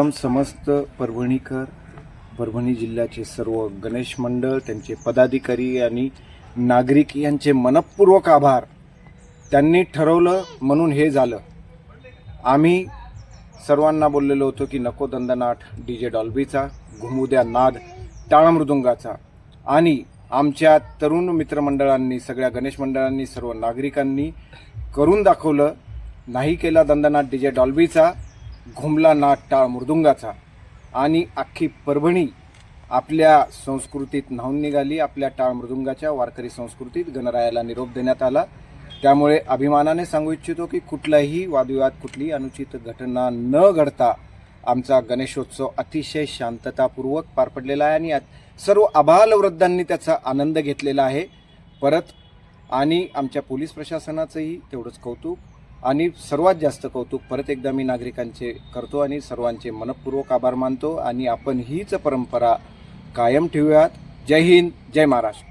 प्रथम समस्त परभणीकर परभणी जिल्ह्याचे सर्व गणेश मंडळ त्यांचे पदाधिकारी आणि नागरिक यांचे मनपूर्वक आभार. त्यांनी ठरवलं म्हणून हे झालं. आम्ही सर्वांना बोललेलो होतो की नको दंदनाट डी जे डॉल्बीचा घुमुद्या नाद टाळमृदुंगाचा. आणि आमच्या तरुण मित्रमंडळांनी सगळ्या गणेश मंडळांनी सर्व नागरिकांनी करून दाखवलं नाही केला दंदनाट डी जे डॉल्बीचा घुमला नाट टाळ मृदुंगाचा. आणि अख्खी परभणी आपल्या संस्कृतीत न्हावून निघाली. आपल्या टाळ मृदुंगाच्या वारकरी संस्कृतीत गणरायाला निरोप देण्यात आला. त्यामुळे अभिमानाने सांगू इच्छितो की कुठलाही वादविवाद कुठलीही अनुचित घटना न घडता आमचा गणेशोत्सव अतिशय शांततापूर्वक पार पडलेला आहे. आणि यात सर्व आबालवृद्धांनी त्याचा आनंद घेतलेला आहे. परत आणि आमच्या पोलीस प्रशासनाचंही तेवढंच कौतुक. आणि सर्वात जास्त कौतुक परत एकदा मी नागरिकांचे करतो आणि सर्वांचे मनपूर्वक आभार मानतो आणि आपण हीच परंपरा कायम ठेवूयात. जय हिंद जय महाराष्ट्र.